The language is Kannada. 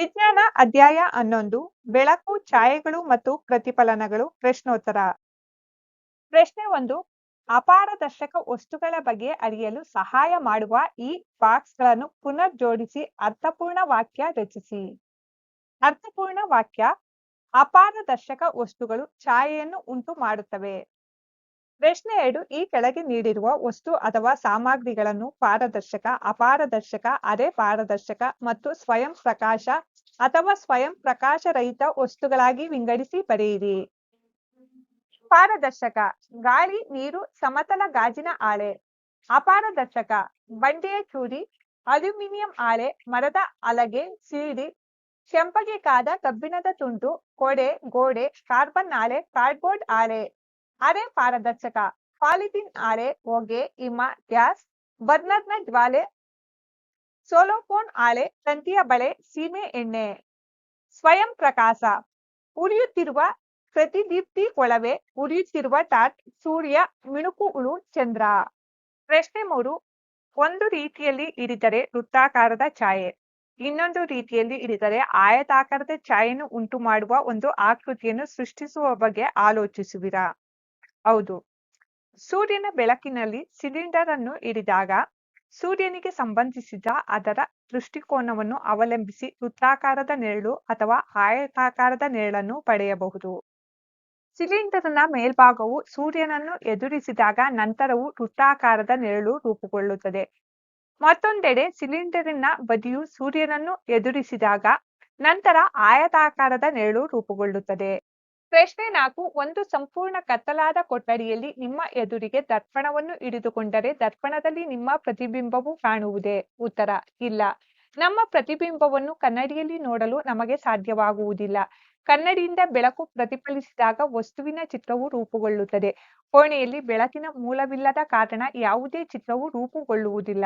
ವಿಜ್ಞಾನ ಅಧ್ಯಾಯ ಹನ್ನೊಂದು, ಬೆಳಕು, ಛಾಯೆಗಳು ಮತ್ತು ಪ್ರತಿಫಲನಗಳು, ಪ್ರಶ್ನೋತ್ತರ. ಪ್ರಶ್ನೆ ಒಂದು, ಅಪಾರದರ್ಶಕ ವಸ್ತುಗಳ ಬಗ್ಗೆ ಅರಿಯಲು ಸಹಾಯ ಮಾಡುವ ಈ ಬಾಕ್ಸ್ಗಳನ್ನು ಪುನರ್ ಜೋಡಿಸಿ ಅರ್ಥಪೂರ್ಣ ವಾಕ್ಯ ರಚಿಸಿ. ಅರ್ಥಪೂರ್ಣ ವಾಕ್ಯ, ಅಪಾರದರ್ಶಕ ವಸ್ತುಗಳು ಛಾಯೆಯನ್ನು ಉಂಟು ಮಾಡುತ್ತವೆ. ಪ್ರಶ್ನೆ ಎರಡು, ಈ ಕೆಳಗೆ ನೀಡಿರುವ ವಸ್ತು ಅಥವಾ ಸಾಮಗ್ರಿಗಳನ್ನು ಪಾರದರ್ಶಕ, ಅಪಾರದರ್ಶಕ, ಅರೆ ಪಾರದರ್ಶಕ ಮತ್ತು ಸ್ವಯಂ ಪ್ರಕಾಶ ಅಥವಾ ಸ್ವಯಂ ಪ್ರಕಾಶರಹಿತ ವಸ್ತುಗಳಾಗಿ ವಿಂಗಡಿಸಿ ಬರೆಯಿರಿ. ಪಾರದರ್ಶಕ, ಗಾಳಿ, ನೀರು, ಸಮತಲ ಗಾಜಿನ ಆಳೆ. ಅಪಾರದರ್ಶಕ, ಬಂಡೆಯ ಚೂರಿ, ಅಲ್ಯೂಮಿನಿಯಂ ಆಳೆ, ಮರದ ಅಲಗೆ, ಸೀಡಿ, ಕೆಂಪಗೆ ಕಾದ ಕಬ್ಬಿಣದ ತುಂಡು, ಕೊಡೆ, ಗೋಡೆ, ಕಾರ್ಬನ್ ಆಳೆ, ಕಾರ್ಡ್ಬೋರ್ಡ್ ಆಳೆ. ಅರೆ ಪಾರದರ್ಶಕ, ಪಾಲಿಥಿನ್ ಆಳೆ, ಹೊಗೆ, ಹಿಮ, ಗ್ಯಾಸ್, ಬರ್ನರ್ನ ಜ್ವಾಲೆ ಸೋಲೋಫೋನ್ ಆಳೆ ತಂತಿಯ ಬಳೆ ಸೀಮೆ ಎಣ್ಣೆ. ಸ್ವಯಂ ಪ್ರಕಾಶ. ಉರಿಯುತ್ತಿರುವ ಪ್ರತಿದೀಪ್ತಿ ಕೊಳವೆ, ಉರಿಯುತ್ತಿರುವ ಟಾಟ್, ಸೂರ್ಯ, ಮಿಣುಕು ಉಳು, ಚಂದ್ರ. ಪ್ರಶ್ನೆ ಮೂರು, ಒಂದು ರೀತಿಯಲ್ಲಿ ಹಿಡಿದರೆ ವೃತ್ತಾಕಾರದ ಛಾಯೆ. ಇನ್ನೊಂದು ರೀತಿಯಲ್ಲಿ ಹಿಡಿದರೆ ಆಯತಾಕಾರದ ಛಾಯೆಯನ್ನು ಉಂಟು ಮಾಡುವ ಒಂದು ಆಕೃತಿಯನ್ನು ಸೃಷ್ಟಿಸುವ ಬಗ್ಗೆ ಆಲೋಚಿಸುವಿರಾ? ಹೌದು. ಸೂರ್ಯನ ಬೆಳಕಿನಲ್ಲಿ ಸಿಲಿಂಡರ್ ಅನ್ನು ಹಿಡಿದಾಗ ಸೂರ್ಯನಿಗೆ ಸಂಬಂಧಿಸಿದ ಅದರ ದೃಷ್ಟಿಕೋನವನ್ನು ಅವಲಂಬಿಸಿ ವೃತ್ತಾಕಾರದ ನೆರಳು ಅಥವಾ ಆಯತಾಕಾರದ ನೆರಳನ್ನು ಪಡೆಯಬಹುದು. ಸಿಲಿಂಡರ್ನ ಮೇಲ್ಭಾಗವು ಸೂರ್ಯನನ್ನು ಎದುರಿಸಿದಾಗ ನಂತರವು ವೃತ್ತಾಕಾರದ ನೆರಳು ರೂಪುಗೊಳ್ಳುತ್ತದೆ. ಮತ್ತೊಂದೆಡೆ ಸಿಲಿಂಡರಿನ ಬದಿಯು ಸೂರ್ಯನನ್ನು ಎದುರಿಸಿದಾಗ ನಂತರ ಆಯತಾಕಾರದ ನೆರಳು ರೂಪುಗೊಳ್ಳುತ್ತದೆ. ಪ್ರಶ್ನೆ ನಾಲ್ಕು, ಒಂದು ಸಂಪೂರ್ಣ ಕತ್ತಲಾದ ಕೊಠಡಿಯಲ್ಲಿ ನಿಮ್ಮ ಎದುರಿಗೆ ದರ್ಪಣವನ್ನು ಹಿಡಿದುಕೊಂಡರೆ ದರ್ಪಣದಲ್ಲಿ ನಿಮ್ಮ ಪ್ರತಿಬಿಂಬವು ಕಾಣುವುದೇ? ಉತ್ತರ, ಇಲ್ಲ. ನಮ್ಮ ಪ್ರತಿಬಿಂಬವನ್ನು ಕನ್ನಡಿಯಲ್ಲಿ ನೋಡಲು ನಮಗೆ ಸಾಧ್ಯವಾಗುವುದಿಲ್ಲ. ಕನ್ನಡಿಯಿಂದ ಬೆಳಕು ಪ್ರತಿಫಲಿಸಿದಾಗ ವಸ್ತುವಿನ ಚಿತ್ರವು ರೂಪುಗೊಳ್ಳುತ್ತದೆ. ಕೋಣೆಯಲ್ಲಿ ಬೆಳಕಿನ ಮೂಲವಿಲ್ಲದ ಕಾರಣ ಯಾವುದೇ ಚಿತ್ರವು ರೂಪುಗೊಳ್ಳುವುದಿಲ್ಲ.